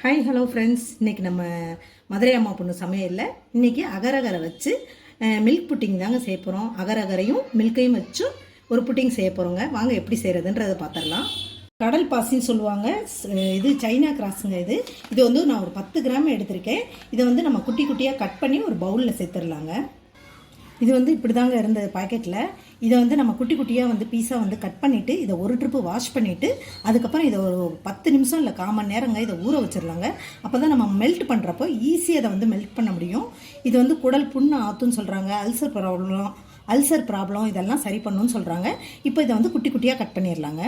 Hi hello friends இன்றைக்கி நம்ம மதுரை அம்மா பொண்ணு சமையலில் இன்றைக்கி அகரகரை வச்சு மில்க் புட்டிங் தாங்க செய்ய போகிறோம் அகரகரையும் மில்க்கையும் வச்சு ஒரு புட்டிங் செய்ய போகிறோங்க வாங்க எப்படி செய்கிறதுன்றதை பார்த்துடலாம் கடல் பாசின்னு சொல்லுவாங்க. இது சைனா கிராஸுங்க இது. இது வந்து நான் ஒரு பத்து கிராம் எடுத்திருக்கேன். இதை வந்து நம்ம குட்டி குட்டியாக கட் பண்ணி ஒரு பவுலில் சேர்த்துடலாங்க. இது வந்து இப்படி தாங்க இருந்தது பாக்கெட்டில் இதை வந்து நம்ம குட்டி குட்டியாக வந்து பீஸாக வந்து கட் பண்ணிவிட்டு இதை ஒரு ட்ரிப்பு வாஷ் பண்ணிவிட்டு அதுக்கப்புறம் இதை ஒரு பத்து நிமிஷம் இல்லை காமன் நேரங்க இதை ஊற வச்சிடலாங்க அப்போ தான் நம்ம மெல்ட் பண்ணுறப்போ ஈஸியாக அதை வந்து மெல்ட் பண்ண முடியும். இது வந்து குடல் புண்ணு ஆத்துன்னு சொல்கிறாங்க அல்சர் ப்ராப்ளம் அல்சர் ப்ராப்ளம் இதெல்லாம் சரி பண்ணுன்னு சொல்கிறாங்க இப்போ இதை வந்து குட்டி குட்டியாக கட் பண்ணிடலாங்க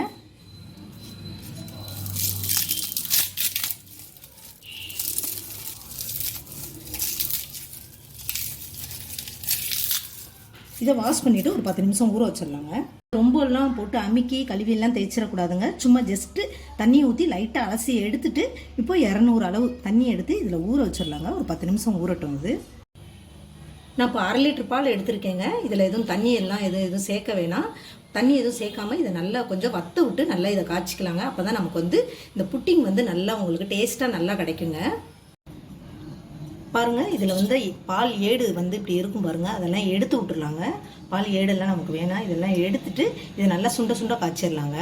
இதை வாஷ் பண்ணிவிட்டு ஒரு பத்து நிமிஷம் ஊற வச்சிடலாங்க. ரொம்பலாம் போட்டு அமுக்கி கழுவியெல்லாம் தேய்ச்சிடக்கூடாதுங்க. சும்மா ஜஸ்ட்டு தண்ணி ஊற்றி லைட்டாக அலசி எடுத்துட்டு இப்போ இரநூறு அளவு தண்ணி எடுத்து இதில் ஊற வச்சிடலாங்க. ஒரு பத்து நிமிஷம் ஊறட்டும் இது. நான் இப்போ அரை லிட்டர் பால் எடுத்திருக்கேங்க. இதில் எதுவும் தண்ணி எல்லாம் எதுவும் எதுவும் சேர்க்க வேணாம். தண்ணி எதுவும் சேர்க்காம இதை நல்லா கொஞ்சம் வத்த விட்டு நல்லா இதை காய்ச்சிக்கலாங்க. அப்போ தான் நமக்கு வந்து இந்த புட்டிங் வந்து நல்லா உங்களுக்கு டேஸ்ட்டாக நல்லா கிடைக்குங்க. பாருங்கள் இதில் வந்து பால் ஏடு வந்து இப்படி இருக்கும் பாருங்க அதெல்லாம் எடுத்து விட்டுறலாங்க பால் ஏடெல்லாம் நமக்கு வேணாம் இதெல்லாம் எடுத்துட்டு இதை நல்லா சுண்ட சுண்ட காய்ச்சிடலாங்க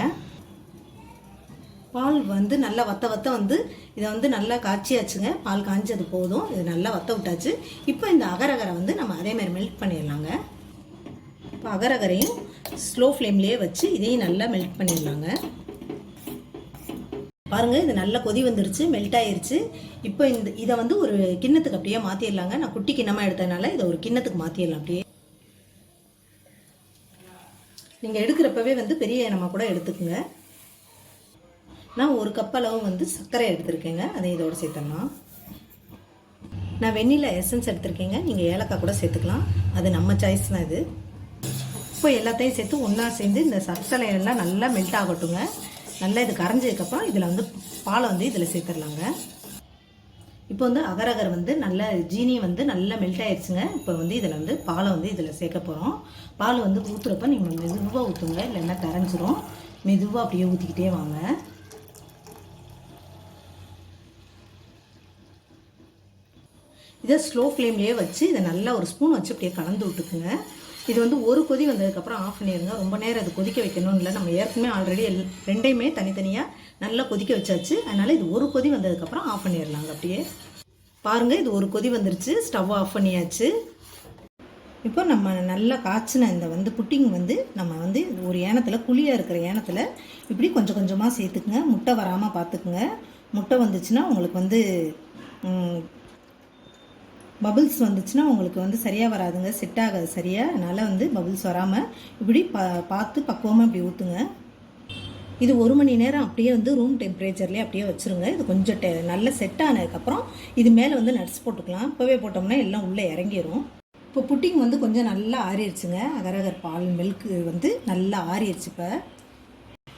பால் வந்து நல்லா வத்த வத்த வந்து இதை வந்து நல்லா காய்ச்சியாச்சுங்க. பால் காய்ஞ்சது போதும் இது நல்லா வத்த விட்டாச்சு. இப்போ இந்த அகரகரை வந்து நம்ம அதேமாரி மெல்ட் பண்ணிடலாங்க இப்போ அகரகரையும் ஸ்லோ ஃப்ளேம்லேயே வச்சு இதையும் நல்லா மெல்ட் பண்ணிடலாங்க பாருங்கள் இது நல்லா கொதி வந்துருச்சு மெல்ட் ஆயிருச்சு. இப்போ இந்த இதை வந்து ஒரு கிண்ணத்துக்கு அப்படியே மாற்றிடலாங்க நான் குட்டி கிண்ணமாக எடுத்ததுனால இதை ஒரு கிண்ணத்துக்கு மாற்றிடலாம் அப்படியே. நீங்கள் எடுக்கிறப்பவே வந்து பெரிய நம்ம கூட எடுத்துக்கோங்க. நான் ஒரு கப் அளவு வந்து சர்க்கரை எடுத்திருக்கேங்க. அதை இதோடு சேர்த்துடலாம். நான் வெண்ணில எசன்ஸ் எடுத்திருக்கேங்க. நீங்கள் ஏலக்காய் கூட சேர்த்துக்கலாம். அது நம்ம சாய்ஸ் தான் இது. இப்போ எல்லாத்தையும் சேர்த்து ஒன்றா சேர்ந்து இந்த சர்க்கரை எல்லாம் நல்லா மெல்ட் ஆகட்டுங்க. நல்லா இது கரைஞ்சதுக்கப்புறம் இதில் வந்து பாலை வந்து இதில் சேர்த்துடலாங்க. இப்போ வந்து அகரகர் வந்து நல்ல ஜீனி வந்து நல்லா மெல்ட் ஆயிடுச்சுங்க. இப்போ வந்து இதில் வந்து பாலை வந்து இதில் சேர்க்க போகிறோம் பால் வந்து ஊற்றுறப்ப நீங்கள் மெதுவாக ஊற்றுங்க இல்லைன்னா கரைஞ்சிரும். மெதுவாக அப்படியே ஊற்றிக்கிட்டே வாங்க. இதை ஸ்லோ ஃப்ளேம்லேயே வச்சு இதை நல்லா ஒரு ஸ்பூன் வச்சு அப்படியே கலந்து விட்டுக்குங்க. இது வந்து ஒரு கொதி வந்ததுக்கப்புறம் ஆஃப் பண்ணிடுங்க ரொம்ப நேரம் அது கொதிக்க வைக்கணும்னு இல்லை. நம்ம ஏற்கனவே ஆல்ரெடி எல் ரெண்டையுமே தனித்தனியாக நல்லா கொதிக்க வச்சாச்சு. அதனால் இது ஒரு கொதி வந்ததுக்கப்புறம் ஆஃப் பண்ணிடலாங்க அப்படியே. பாருங்கள் இது ஒரு கொதி வந்துருச்சு. ஸ்டவ் ஆஃப் பண்ணியாச்சு. இப்போ நம்ம நல்லா காய்ச்சின இந்த வந்து புட்டிங் வந்து நம்ம வந்து ஒரு ஏனத்தில் குழியாக இருக்கிற ஏனத்தில் இப்படி கொஞ்சம் கொஞ்சமாக சேர்த்துக்குங்க. முட்டை வராமல் பார்த்துக்குங்க. முட்டை வந்துச்சுன்னா உங்களுக்கு வந்து பபுள்ஸ் வந்துச்சுன்னா உங்களுக்கு வந்து சரியாக வராதுங்க. செட் ஆகாது சரியாக அதனால் வந்து பபுள்ஸ் வராமல் இப்படி பா பார்த்து பக்குவமாக இப்படி ஊற்றுங்க இது ஒரு மணி நேரம் அப்படியே வந்து ரூம் டெம்பரேச்சர்லேயே அப்படியே வச்சுருங்க. இது கொஞ்சம் டெ நல்லா செட் ஆனதுக்கப்புறம் இது மேலே வந்து நட்ஸ் போட்டுக்கலாம். இப்போவே போட்டோம்னா எல்லாம் உள்ளே இறங்கிடும் இப்போ புட்டிங் வந்து கொஞ்சம் நல்லா ஆறிடுச்சுங்க அகரகர் பால் மில்க் வந்து நல்லா ஆறிடுச்சு இப்போ.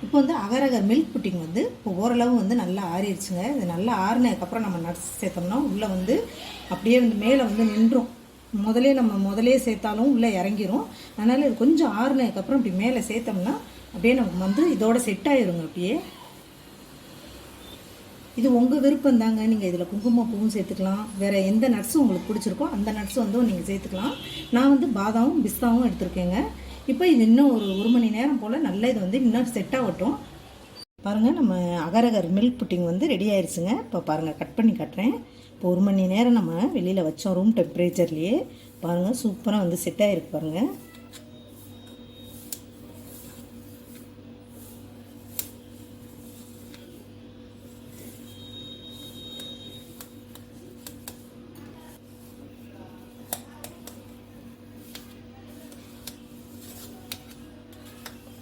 இப்போ வந்து அகரகர் மில்க் புட்டிங் வந்து இப்போ ஓரளவு வந்து நல்லா ஆறிடுச்சுங்க. இது நல்லா ஆறினதுக்கப்புறம் நம்ம நட்ஸ் சேர்த்தோம்னா உள்ளே வந்து அப்படியே வந்து மேலே வந்து நின்றும். முதலே நம்ம முதலே சேர்த்தாலும் உள்ளே இறங்கிரும். அதனால் இது கொஞ்சம் ஆறுனதுக்கப்புறம் இப்படி மேலே சேர்த்தோம்னா அப்படியே நமக்கு வந்து இதோட செட் ஆயிருங்க அப்படியே. இது உங்கள் விருப்பம் தாங்க. நீங்கள் இதில் குங்குமம் பூவும் சேர்த்துக்கலாம். வேறு எந்த நட்ஸும் உங்களுக்கு பிடிச்சிருக்கோ அந்த நட்ஸும் வந்து நீங்கள் சேர்த்துக்கலாம். நான் வந்து பாதாமும் பிஸ்தாவும் எடுத்திருக்கேங்க. இப்போ இது இன்னும் ஒரு ஒரு மணி நேரம் போல் நல்லா இது வந்து இன்னும் செட் ஆகட்டும். பாருங்கள் நம்ம அகரகர் மில்க் புட்டிங் வந்து ரெடி ஆயிடுச்சுங்க இப்போ பாருங்கள் கட் பண்ணி கட்டுறேன். இப்போ ஒரு மணி நேரம் நம்ம வெளியில் வச்சோம் ரூம் டெம்பரேச்சர்லேயே பாருங்கள் சூப்பராக வந்து செட் ஆகிருக்கு பாருங்கள்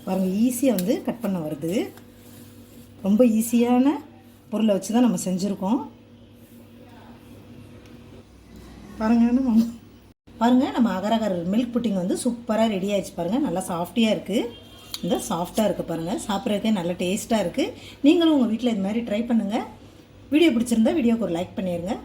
பாருங்கள் ஈஸியாக வந்து கட் பண்ண வருது. ரொம்ப ஈஸியான பொருளை வச்சு தான் நம்ம செஞ்சுருக்கோம். பாருங்க பாருங்கள் நம்ம அகரகர் மில்க் புட்டிங் வந்து சூப்பராக ரெடி ஆயிடுச்சு பாருங்கள் நல்லா சாஃப்டியாக இருக்குது இந்த சாஃப்டாக இருக்குது பாருங்கள் சாப்பிட்றதுக்கே நல்ல டேஸ்ட்டாக இருக்குது நீங்களும் உங்கள் வீட்டில் இது மாதிரி ட்ரை பண்ணுங்கள் வீடியோ பிடிச்சிருந்தா வீடியோக்கு ஒரு லைக் பண்ணிடுங்க